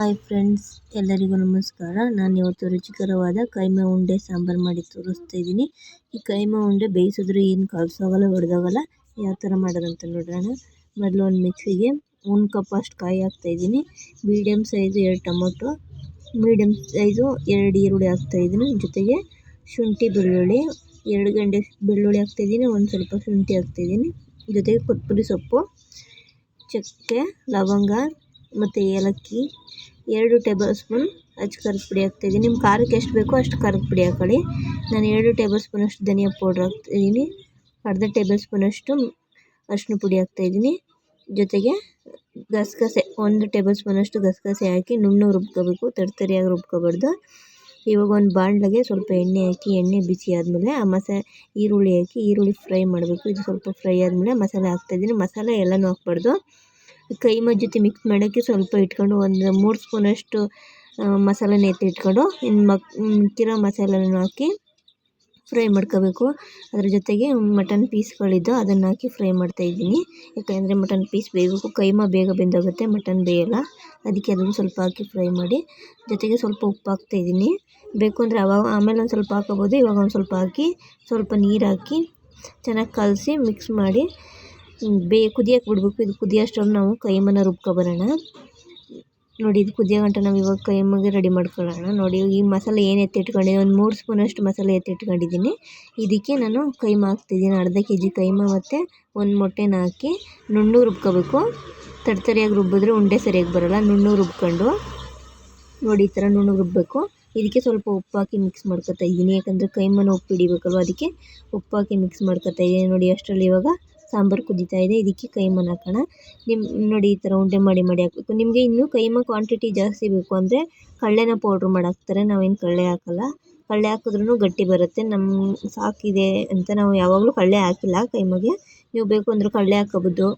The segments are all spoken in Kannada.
ಹಾಯ್ ಫ್ರೆಂಡ್ಸ್, ಎಲ್ಲರಿಗೂ ನಮಸ್ಕಾರ. ನಾನು ಇವತ್ತು ರುಚಿಕರವಾದ ಕೈಮಾ ಉಂಡೆ ಸಾಂಬಾರು ಮಾಡಿ ತೋರಿಸ್ತಾ ಇದ್ದೀನಿ. ಈ ಕೈಮಾ ಉಂಡೆ ಬೇಯಿಸಿದ್ರೆ ಏನು ಕಲಸೋಗಲ್ಲ ಹೊಡೆದೋಗಲ್ಲ ಯಾವ ಥರ ಮಾಡೋದಂತ ನೋಡೋಣ ಮೊದಲು ಒಂದು ಮಿಕ್ಸಿಗೆ ಒಂದು ಕಪ್ ಅಷ್ಟು ಕಾಯಿ ಹಾಕ್ತಾಯಿದ್ದೀನಿ ಮೀಡಿಯಮ್ ಸೈಜು ಎರಡು ಟೊಮೊಟೊ ಮೀಡಿಯಮ್ ಸೈಜು ಎರಡು ಈರುಳ್ಳಿ ಹಾಕ್ತಾಯಿದ್ದೀನಿ ಜೊತೆಗೆ ಶುಂಠಿ, ಬೆಳ್ಳುಳ್ಳಿ, ಎರಡು ಗಂಟೆ ಬೆಳ್ಳುಳ್ಳಿ ಹಾಕ್ತಾಯಿದ್ದೀನಿ ಒಂದು ಸ್ವಲ್ಪ ಶುಂಠಿ ಹಾಕ್ತಾಯಿದ್ದೀನಿ ಜೊತೆಗೆ ಕೊತ್ತಂಬರಿ ಸೊಪ್ಪು, ಚಕ್ಕೆ, ಲವಂಗ ಮತ್ತು ಏಲಕ್ಕಿ ಎರಡು ಟೇಬಲ್ ಸ್ಪೂನ್ ಅಚ್ಚ ಖಾರದ ಪುಡಿ ಹಾಕ್ತಾಯಿದ್ದೀನಿ. ನಿಮ್ಮ ಖಾರಕ್ಕೆ ಎಷ್ಟು ಬೇಕೋ ಅಷ್ಟು ಖಾರದ ಪುಡಿ ಹಾಕೊಳ್ಳಿ. ನಾನು ಎರಡು ಟೇಬಲ್ ಸ್ಪೂನಷ್ಟು ಧನಿಯಾ ಪೌಡ್ರ್ ಹಾಕ್ತಾಯಿದ್ದೀನಿ. ಅರ್ಧ ಟೇಬಲ್ ಸ್ಪೂನಷ್ಟು ಅರಿಶಿನ ಪುಡಿ ಹಾಕ್ತಾಯಿದ್ದೀನಿ. ಜೊತೆಗೆ ಗಸಗಸೆ, ಒಂದು ಟೇಬಲ್ ಸ್ಪೂನಷ್ಟು ಗಸಗಸೆ ಹಾಕಿ ನುಣ್ಣು ರುಬ್ಕೋಬೇಕು, ತರ್ತರಿಯಾಗಿ ರುಬ್ಕೋಬಾರ್ದು. ಇವಾಗ ಒಂದು ಬಾಣಲೆಗೆ ಸ್ವಲ್ಪ ಎಣ್ಣೆ ಹಾಕಿ, ಎಣ್ಣೆ ಬಿಸಿ ಆದಮೇಲೆ ಆ ಮಸಾ, ಈರುಳ್ಳಿ ಹಾಕಿ ಈರುಳ್ಳಿ ಫ್ರೈ ಮಾಡಬೇಕು. ಇದು ಸ್ವಲ್ಪ ಫ್ರೈ ಆದಮೇಲೆ ಮಸಾಲೆ ಹಾಕ್ತಾಯಿದ್ದೀನಿ. ಮಸಾಲೆ ಎಲ್ಲನೂ ಹಾಕ್ಬಾರ್ದು. ಕೈಮಾ ಜೊತೆ ಮಿಕ್ಸ್ ಮಾಡೋಕ್ಕೆ ಸ್ವಲ್ಪ ಇಟ್ಕೊಂಡು ಒಂದು ಮೂರು ಸ್ಪೂನಷ್ಟು ಮಸಾಲೆನ ಎತ್ತಿ ಇಟ್ಕೊಂಡು, ಇನ್ನು ಮಕ್ ಮಿಕ್ಕಿರೋ ಮಸಾಲೆನೂ ಹಾಕಿ ಫ್ರೈ ಮಾಡ್ಕೋಬೇಕು. ಅದ್ರ ಜೊತೆಗೆ ಮಟನ್ ಪೀಸ್ಗಳಿದ್ದು ಅದನ್ನು ಹಾಕಿ ಫ್ರೈ ಮಾಡ್ತಾಯಿದ್ದೀನಿ ಯಾಕೆಂದರೆ ಮಟನ್ ಪೀಸ್ ಬೇಯಬೇಕು ಕೈಮ ಬೇಗ ಬೆಂದೋಗುತ್ತೆ, ಮಟನ್ ಬೇಯಲ್ಲ. ಅದಕ್ಕೆ ಅದನ್ನು ಸ್ವಲ್ಪ ಹಾಕಿ ಫ್ರೈ ಮಾಡಿ, ಜೊತೆಗೆ ಸ್ವಲ್ಪ ಉಪ್ಪು ಹಾಕ್ತಾಯಿದ್ದೀನಿ ಬೇಕು ಅಂದರೆ ಅವಾಗ, ಆಮೇಲೆ ಒಂದು ಸ್ವಲ್ಪ ಹಾಕೋಬೋದು ಇವಾಗ ಒಂದು ಸ್ವಲ್ಪ ಹಾಕಿ ಸ್ವಲ್ಪ ನೀರು ಹಾಕಿ ಚೆನ್ನಾಗಿ ಕಲಸಿ ಮಿಕ್ಸ್ ಮಾಡಿ ಬೇ ಕುದಿಯೋಕೆ ಬಿಡಬೇಕು, ಇದು ಕುದಿಯೋಷ್ಟರಲ್ಲಿ ನಾವು ಕೈಮನ ರುಬ್ಕೊಬರೋಣ ನೋಡಿ, ಇದು ಕುದಿಯೋ ಗಂಟ ನಾವು ಇವಾಗ ಕೈಮಗೆ ರೆಡಿ ಮಾಡ್ಕೊಳ್ಳೋಣ. ನೋಡಿ, ಈ ಮಸಾಲೆ ಏನು ಎತ್ತಿಟ್ಕೊಂಡಿದ್ದೀನಿ, ಒಂದು ಮೂರು ಸ್ಪೂನಷ್ಟು ಮಸಾಲೆ ಎತ್ತಿಟ್ಕೊಂಡಿದ್ದೀನಿ. ಇದಕ್ಕೆ ನಾನು ಕೈಮಾ ಹಾಕ್ತಿದ್ದೀನಿ, ಅರ್ಧ ಕೆ ಜಿ ಕೈಮಾ ಮತ್ತು ಒಂದು ಮೊಟ್ಟೆನ ಹಾಕಿ ನುಣ್ಣು ರುಬ್ಕೋಬೇಕು. ತರ್ತರಿಯಾಗಿ ರುಬ್ಬಿದ್ರೆ ಉಂಡೆ ಸರಿಯಾಗಿ ಬರೋಲ್ಲ, ನುಣ್ಣು ರುಬ್ಕೊಂಡು. ನೋಡಿ, ಈ ಥರ ನುಣ್ಣು ರುಬ್ಬಬೇಕು ಇದಕ್ಕೆ ಸ್ವಲ್ಪ ಉಪ್ಪು ಹಾಕಿ ಮಿಕ್ಸ್ ಮಾಡ್ಕೊತಾ ಇದ್ದೀನಿ. ಯಾಕಂದರೆ ಕೈಮನ ಉಪ್ಪು ಹಿಡಿಬೇಕಲ್ವ, ಅದಕ್ಕೆ ಉಪ್ಪು ಹಾಕಿ ಮಿಕ್ಸ್ ಮಾಡ್ಕೊತಾ ಇದ್ದೀನಿ. ನೋಡಿ, ಅಷ್ಟರಲ್ಲಿ ಇವಾಗ ಸಾಂಬಾರು ಕುದೀತಾ ಇದೆ. ಇದಕ್ಕೆ ಕೈಮಾನ ಹಾಕೋಣ. ನಿಮ್ಮ ನೋಡಿ ಈ ಥರ ಉಂಡೆ ಮಾಡಿ ಮಾಡಿ ಹಾಕಬೇಕು. ನಿಮಗೆ ಇನ್ನೂ ಕೈಮ ಕ್ವಾಂಟಿಟಿ ಜಾಸ್ತಿ ಬೇಕು ಅಂದರೆ ಕಳ್ಳೆನ ಪೌಡ್ರ್ ಮಾಡಿ ಹಾಕ್ತಾರೆ. ನಾವೇನು ಕಳ್ಳೆ ಹಾಕಲ್ಲ. ಕಳ್ಳೆ ಹಾಕಿದ್ರೂ ಗಟ್ಟಿ ಬರುತ್ತೆ. ನಮ್ಮ ಸಾಕಿದೆ ಅಂತ ನಾವು ಯಾವಾಗಲೂ ಕಳ್ಳೆ ಹಾಕಿಲ್ಲ ಕೈಮಗೆ. ನೀವು ಬೇಕು ಅಂದರೂ ಕಳ್ಳೆ ಹಾಕೋಬೋದು.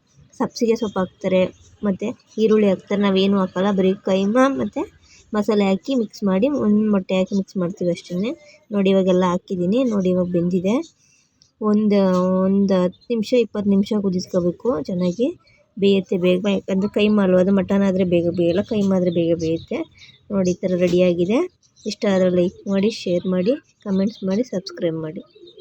ಸಬ್ಸಿಗೆ ಸೊಪ್ಪು ಹಾಕ್ತಾರೆ. ಮತ್ತು ಈರುಳ್ಳಿ ಹಾಕ್ತಾರೆ. ನಾವೇನು ಹಾಕಲ್ಲ. ಬರೀ ಕೈಮಾ ಮತ್ತು ಮಸಾಲೆ ಹಾಕಿ ಮಿಕ್ಸ್ ಮಾಡಿ ಒಂದು ಮೊಟ್ಟೆ ಹಾಕಿ ಮಿಕ್ಸ್ ಮಾಡ್ತೀವಿ ಅಷ್ಟೇ ನೋಡಿ ಇವಾಗೆಲ್ಲ ಹಾಕಿದ್ದೀನಿ. ನೋಡಿ ಇವಾಗ ಬೆಂದಿದೆ. ಒಂದು ಒಂದು ಹತ್ತು ನಿಮಿಷ, ಇಪ್ಪತ್ತು ನಿಮಿಷ ಕುದಿಸ್ಕೋಬೇಕು ಚೆನ್ನಾಗಿ ಬೇಯುತ್ತೆ ಬೇಗ. ಯಾಕಂದರೆ ಕೈ ಅಲ್ವ ಅದು ಮಟನ್ ಆದರೆ ಬೇಗ ಬೇಯಲ್ಲ ಕೈಮಾ ಆದರೆ ಬೇಗ ಬೇಯುತ್ತೆ. ನೋಡಿ ಈ ಥರ ರೆಡಿಯಾಗಿದೆ. ಇಷ್ಟ ಆದರೆ ಲೈಕ್ ಮಾಡಿ, ಶೇರ್ ಮಾಡಿ, ಕಮೆಂಟ್ಸ್ ಮಾಡಿ, ಸಬ್ಸ್ಕ್ರೈಬ್ ಮಾಡಿ.